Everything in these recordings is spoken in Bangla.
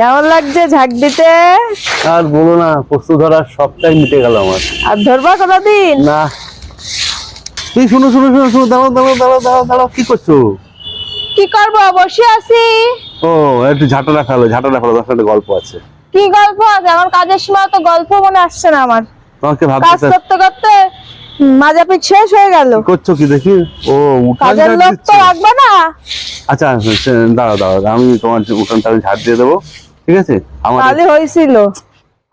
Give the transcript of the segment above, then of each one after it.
কেমন লাগছে ঝাঁক দিতে? আর বলো না পোস্ত ধরার সবটাই মিটে গেল আমার। আর ধরবা কোনদিন? না। এই শুনো শুনো শুনো শুনো দাঁড়াও দাঁড়াও দাঁড়াও দাঁড়াও দাঁড়াও কি করছ? কি করব বসে আছি। ও একটু ঝাঁটাটা ফেলো ঝাঁটাটা ফেলো দশ একটা গল্প আছে। কি গল্প আছে? আমার কাজের সময় তো গল্প মনে আসছে না আমার। তোমাকে ভাবতে কাজ করতে করতে মাজা পিঠ শেষ হয়ে গেল। করছ কি দেখি? ও উঠান কাজের লোক তো? রাখবে না? আচ্ছা দাঁড়াও দাঁড়াও আমি তোমার উঠানটা আমি ঝাড় দিয়ে দেবো। ঠিক আছে? তাহলে হয়েছিল।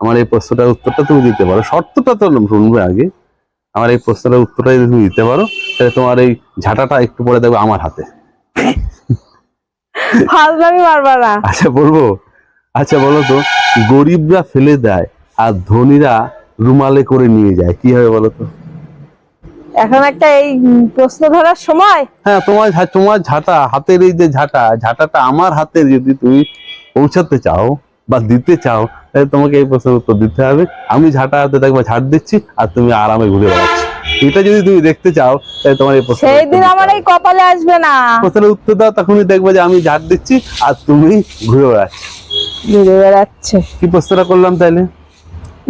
আমার এই প্রশ্নটার উত্তরটা তুমি দিতে পারো। শর্তটা তো শুনবে আগে। আমার এই প্রশ্নটার উত্তরটা যদি তুমি দিতে পারো তাহলে তোমার এই ঝাঁটাটা একটু পরে দেখবে আমার হাতে। ফালদামি মারবা না। আচ্ছা বলব? আচ্ছা বলো তো গরিবরা ফেলে দেয় আর ধনীরা রুমালে করে নিয়ে যায় কি হবে বলো তো? এখন একটা এই প্রশ্ন ধরার সময়? হ্যাঁ তোমার তোমার ঝাঁটা হাতের এই যে ঝাঁটা ঝাঁটাটা আমার হাতে যদি তুমি পৌঁছাতে চাও বা দিতে চাও তাহলে তোমাকে এই প্রশ্নের উত্তর দিতে হবে। আমি ঝাঁটা হাতে দেখব ঝাড় দিচ্ছি আর তুমি আরামে ঘুরে বেড়াচ্ছ। এটা যদি তুমি দেখতে চাও তাহলে তোমার এই প্রশ্নের সেই দিন আমার এই কপালে আসবে না। প্রশ্নের উত্তর দাও তখনই দেখব যে আমি ঝাড় দিচ্ছি আর তুমি ঘুরে বেড়াচ্ছ। ঘুরে বেড়াচ্ছে। কি প্রশ্নটা করলাম তাইলে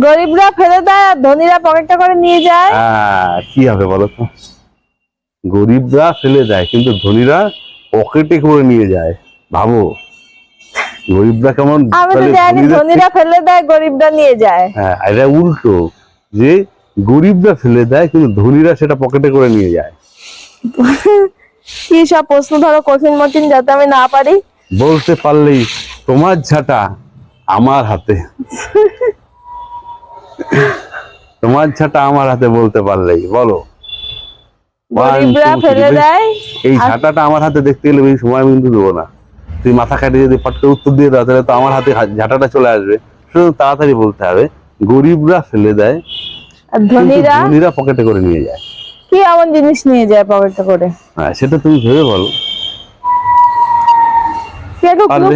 গরিবরা ফেলে দেয় আর ধনীরা পকেটটা করে নিয়ে যায়। হ্যাঁ কি হবে বলো তো? গরিবরা ফেলে দেয় কিন্তু ধনীরা পকেটে করে নিয়ে যায়। ভাবো। গরিবরা কেমন আমি জানি ধনীরা ফেলে দেয় গরিবরা নিয়ে যায়। হ্যাঁ এটা উল্টো যে গরিবরা ফেলে দেয় কিন্তু ধনীরা সেটা পকেটে করে নিয়ে যায়। কি সব প্রশ্ন ধরো কঠিন মঠিন যাতে আমি না পারি? বলতে পারলেই তোমার ঝাঁটা আমার হাতে। তোমার ঝাঁটা আমার হাতে বলতে পারলেই বলো। গরিবরা ফেলে দেয় এই ঝাঁটাটা আমার হাতে দেখতে গেলে সময় কিন্তু দেবো না। তুই মাথা কাটিয়ে যদি ফটকে উত্তর দিয়ে দাও তাহলে তো আমার হাতে ঝাঁটাটা চলে আসবে। শুধু তাড়াতাড়ি বলতে হবে গরিবরা ফেলে দেয় ধনীরা? ধনীরা পকেটে করে নিয়ে যায়। কি এমন জিনিস নিয়ে যায় পকেটে করে? হ্যাঁ সেটা তুমি ভেবে বলো।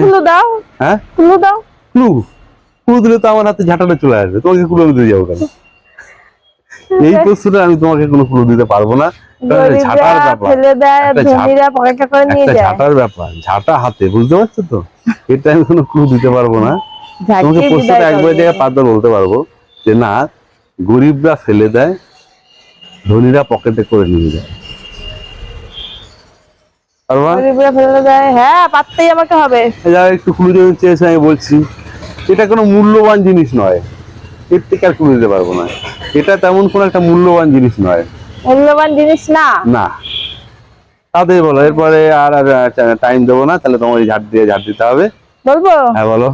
ক্লু দাও? হ্যাঁ? ক্লু দাও। ক্লু? ক্লু দিলে তো আমার হাতে ঝাঁটাটা চলে আসবে। তোমাকে ক্লু দিতে যাব কেন? এই প্রশ্নটা আমি তোমাকে কোনো ক্লু দিতে পারব না। ঝাঁটার ব্যাপার। ফেলে দেয় ধনীরা পকেটে করে নিয়ে যায়। ঝাঁটার ব্যাপার। ঝাঁটা হাতে বুঝতে পারছ তো? এটা আমি কোনো ক্লু দিতে পারব না। তোমাকে প্রশ্নটা একবার জায়গায় পাঁচবার বলতে পারব যে না গরিবরা ফেলে দেয় ধনীরা পকেটে করে নিয়ে যায়। গরিবরা ফেলে দেয় হ্যাঁ আমাকে হবে। একটু ক্লু চেয়েছে আমি বলছি এটা কোনো মূল্যবান জিনিস নয়। এর থেকে আর ক্লু দিতে পারব না। এটা তেমন কোনো একটা মূল্যবান জিনিস নয়। মূল্যবান জিনিস না? না। তাড়াতাড়ি বলো এরপরে আর টাইম দেবো না তাহলে তোমার ঝাড় দিয়ে ঝাড় দিতে হবে। বলব? হ্যাঁ বলো।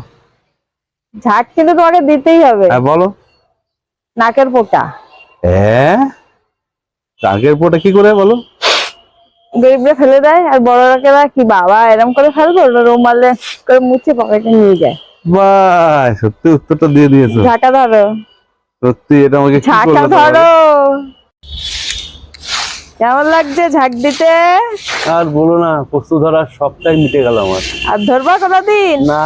ঝাঁট কিন্তু তোমাকে দিতেই হবে। হ্যাঁ বলো। নাকের পোটা। হ্যাঁ? আগের পোটা কি করে বলো? গরিবরা ফেলে দেয় আর বড় লোকেরা কি বাবা? এরকম করে ফেলব রুমালে করে মুছে পকেটে নিয়ে যায়? বাহ সত্যি উত্তরটা দিয়ে দিয়েছ। ঝাঁটা ধরো। সত্যি এটা আমাকে ঝাঁটা ধরো। কেমন লাগছে ঝাঁক দিতে? আর বলো না পশু ধরার সবটাই মিটে গেল আমার। আর ধরবা কোনদিন? না।